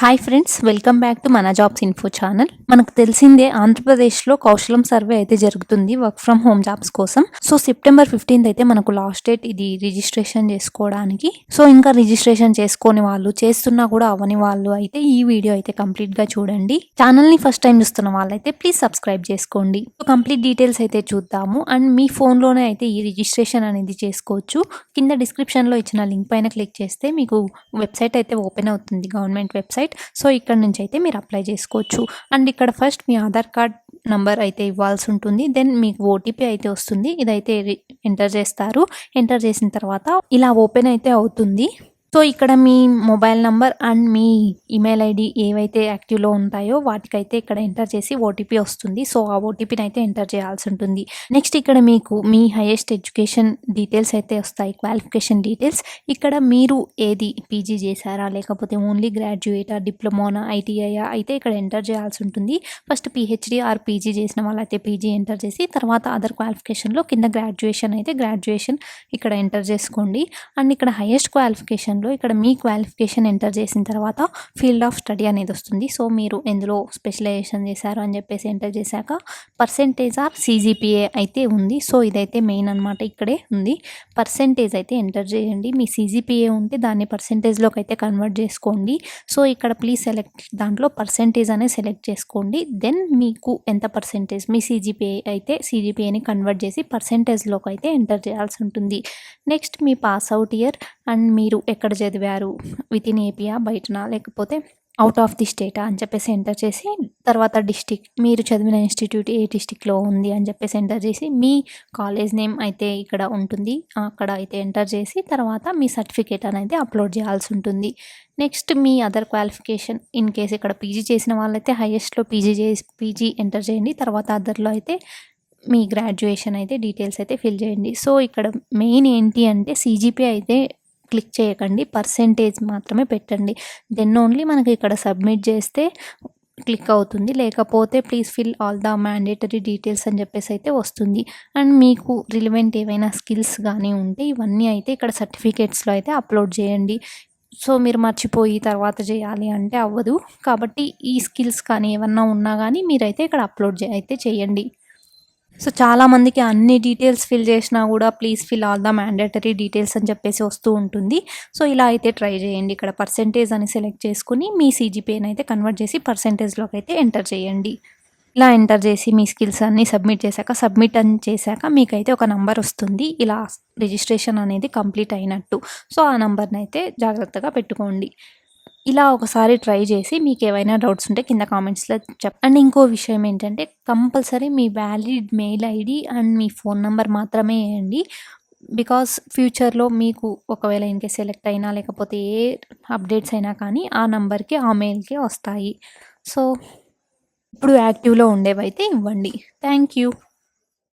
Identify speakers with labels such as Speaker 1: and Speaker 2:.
Speaker 1: Hi friends welcome back to మన jobs info channel మనకు తెలిసిందే ఆంధ్రప్రదేశ్లో కౌశలం సర్వే అయితే జరుగుతుంది వర్క్ ఫ్రమ్ హోమ్ జాబ్స్ కోసం. సో సెప్టెంబర్ ఫిఫ్టీన్త్ అయితే మనకు లాస్ట్ డేట్ ఇది రిజిస్ట్రేషన్ చేసుకోవడానికి. సో ఇంకా రిజిస్ట్రేషన్ చేసుకోని వాళ్ళు చేస్తున్నా కూడా అవని వాళ్ళు అయితే ఈ వీడియో అయితే కంప్లీట్గా చూడండి. ఛానల్ని ఫస్ట్ టైం చూస్తున్న వాళ్ళైతే ప్లీజ్ సబ్స్క్రైబ్ చేసుకోండి. కంప్లీట్ డీటెయిల్స్ అయితే చూద్దాము. అండ్ మీ ఫోన్లోనే అయితే ఈ రిజిస్ట్రేషన్ అనేది చేసుకోవచ్చు. కింద డిస్క్రిప్షన్లో ఇచ్చిన లింక్ పైన క్లిక్ చేస్తే మీకు వెబ్సైట్ అయితే ఓపెన్ అవుతుంది గవర్నమెంట్ వెబ్సైట్ సో ఇక్కడ నుంచి అయితే మీరు అప్లై చేసుకోవచ్చు. అండ్ ఇక్కడ ఫస్ట్ మీ ఆధార్ కార్డ్ నంబర్ అయితే ఇవ్వాల్సి ఉంటుంది. దెన్ మీకు ఓటీపీ అయితే వస్తుంది. ఇదైతే ఎంటర్ చేస్తారు. ఎంటర్ చేసిన తర్వాత ఇలా ఓపెన్ అయితే అవుతుంది. సో ఇక్కడ మీ మొబైల్ నంబర్ అండ్ మీ ఈమెయిల్ ఐడి ఏవైతే యాక్టివ్లో ఉంటాయో వాటికైతే ఇక్కడ ఎంటర్ చేసి ఓటీపీ వస్తుంది. సో ఆ ఓటీపీని అయితే ఎంటర్ చేయాల్సి ఉంటుంది. నెక్స్ట్ ఇక్కడ మీకు మీ హైయెస్ట్ ఎడ్యుకేషన్ డీటెయిల్స్ అయితే వస్తాయి. Qualification details. ఇక్కడ మీరు ఏది పీజీ చేశారా? లేకపోతే ఓన్లీ గ్రాడ్యుయేటా డిప్లొమానా ఐటీఐయా అయితే ఇక్కడ ఎంటర్ చేయాల్సి ఉంటుంది. ఫస్ట్ పిహెచ్డి ఆర్ పీజీ చేసిన వాళ్ళైతే పీజీ ఎంటర్ చేసి తర్వాత అదర్ క్వాలిఫికేషన్లో కింద గ్రాడ్యుయేషన్ అయితే గ్రాడ్యుయేషన్ ఇక్కడ ఎంటర్ చేసుకోండి. అండ్ ఇక్కడ హైయెస్ట్ క్వాలిఫికేషన్లో ఇక్కడ మీ క్వాలిఫికేషన్ ఎంటర్ చేసిన తర్వాత ఫీల్డ్ ఆఫ్ స్టడీ అనేది వస్తుంది. సో మీరు ఎందులో స్పెషలైజేషన్ చేశారు అని చెప్పేసి ఎంటర్ చేశాక పర్సెంటేజ్ ఆర్ సీజీపీఏ అయితే ఉంది. సో ఇదైతే మెయిన్ అనమాట ఇక్కడే ఉంది. పర్సెంటేజ్ అయితే ఎంటర్ చేయండి. మీ సీజీపీఏ ఉంటే దాన్ని పర్సెంటేజ్లోకి అయితే కన్వర్ట్ చేసుకోండి. సో ఇక్కడ ప్లీజ్ సెలెక్ట్ దాంట్లో పర్సెంటేజ్ అనేది సెలెక్ట్ చేసుకోండి. దెన్ మీకు ఎంత పర్సెంటేజ్ మీ సీజీపీఏ అయితే సీజీపీఏని కన్వర్ట్ చేసి పర్సెంటేజ్లోకి అయితే ఎంటర్ చేయాల్సి ఉంటుంది. నెక్స్ట్ మీ పాస్ అవుట్ ఇయర్ అండ్ మీరు ఎక్కడ చదివారు విత్ ఇన్ ఏపీయా బయటనా లేకపోతే అవుట్ ఆఫ్ ది స్టేటా అని చెప్పేసి ఎంటర్ చేసి తర్వాత డిస్టిక్ మీరు చదివిన ఇన్స్టిట్యూట్ ఏ డిస్టిక్లో ఉంది అని చెప్పేసి ఎంటర్ చేసి మీ కాలేజ్ నేమ్ అయితే ఇక్కడ ఉంటుంది. అక్కడ అయితే ఎంటర్ చేసి తర్వాత మీ సర్టిఫికేట్ అనేది అప్లోడ్ చేయాల్సి ఉంటుంది. నెక్స్ట్ మీ అదర్ క్వాలిఫికేషన్ ఇన్ కేస్ ఇక్కడ పీజీ చేసిన వాళ్ళైతే హైయెస్ట్లో పీజీ చేసి పీజీ ఎంటర్ చేయండి. తర్వాత అదర్లో అయితే మీ గ్రాడ్యుయేషన్ అయితే డీటెయిల్స్ అయితే ఫిల్ చేయండి. సో ఇక్కడ మెయిన్ ఏంటి అంటే సీజీపీ అయితే క్లిక్ చేయకండి. పర్సెంటేజ్ మాత్రమే పెట్టండి. దెన్ ఓన్లీ మనకి ఇక్కడ సబ్మిట్ చేస్తే క్లిక్ అవుతుంది. లేకపోతే please fill all the mandatory details అని చెప్పేసి అయితే వస్తుంది. అండ్ మీకు రిలివెంట్ ఏవైనా స్కిల్స్ కానీ ఉంటే ఇవన్నీ అయితే ఇక్కడ సర్టిఫికేట్స్లో అయితే అప్లోడ్ చేయండి. సో మీరు మర్చిపోయి తర్వాత చేయాలి అంటే అవ్వదు. కాబట్టి ఈ స్కిల్స్ కానీ ఏమన్నా ఉన్నా కానీ మీరైతే ఇక్కడ అప్లోడ్ అయితే చేయండి. సో చాలామందికి అన్ని డీటెయిల్స్ ఫిల్ చేసినా కూడా please fill all the mandatory details అని చెప్పేసి వస్తూ ఉంటుంది. సో ఇలా అయితే ట్రై చేయండి. ఇక్కడ పర్సెంటేజ్ అని సెలెక్ట్ చేసుకుని మీ సీజీపీని అయితే కన్వర్ట్ చేసి పర్సెంటేజ్లోకి అయితే ఎంటర్ చేయండి. ఇలా ఎంటర్ చేసి మీ స్కిల్స్ అన్నీ సబ్మిట్ చేశాక సబ్మిట్ అని చేశాక మీకైతే ఒక నంబర్ వస్తుంది. ఇలా రిజిస్ట్రేషన్ అనేది కంప్లీట్ అయినట్టు. సో ఆ నంబర్ని అయితే జాగ్రత్తగా పెట్టుకోండి. ఇలా ఒకసారి ట్రై చేసి మీకు ఏవైనా డౌట్స్ ఉంటే కింద కామెంట్స్లో చెప్. అండ్ ఇంకో విషయం ఏంటంటే కంపల్సరీ మీ వ్యాలిడ్ మెయిల్ ఐడి అండ్ మీ ఫోన్ నెంబర్ మాత్రమే వేయండి. బికాస్ ఫ్యూచర్లో మీకు ఒకవేళ ఇన్కేస్ సెలెక్ట్ అయినా లేకపోతే ఏ అప్డేట్స్ అయినా కానీ ఆ నెంబర్కి ఆ మెయిల్కి వస్తాయి. సో ఇప్పుడు యాక్టివ్లో ఉండేవైతే ఇవ్వండి. Thank you.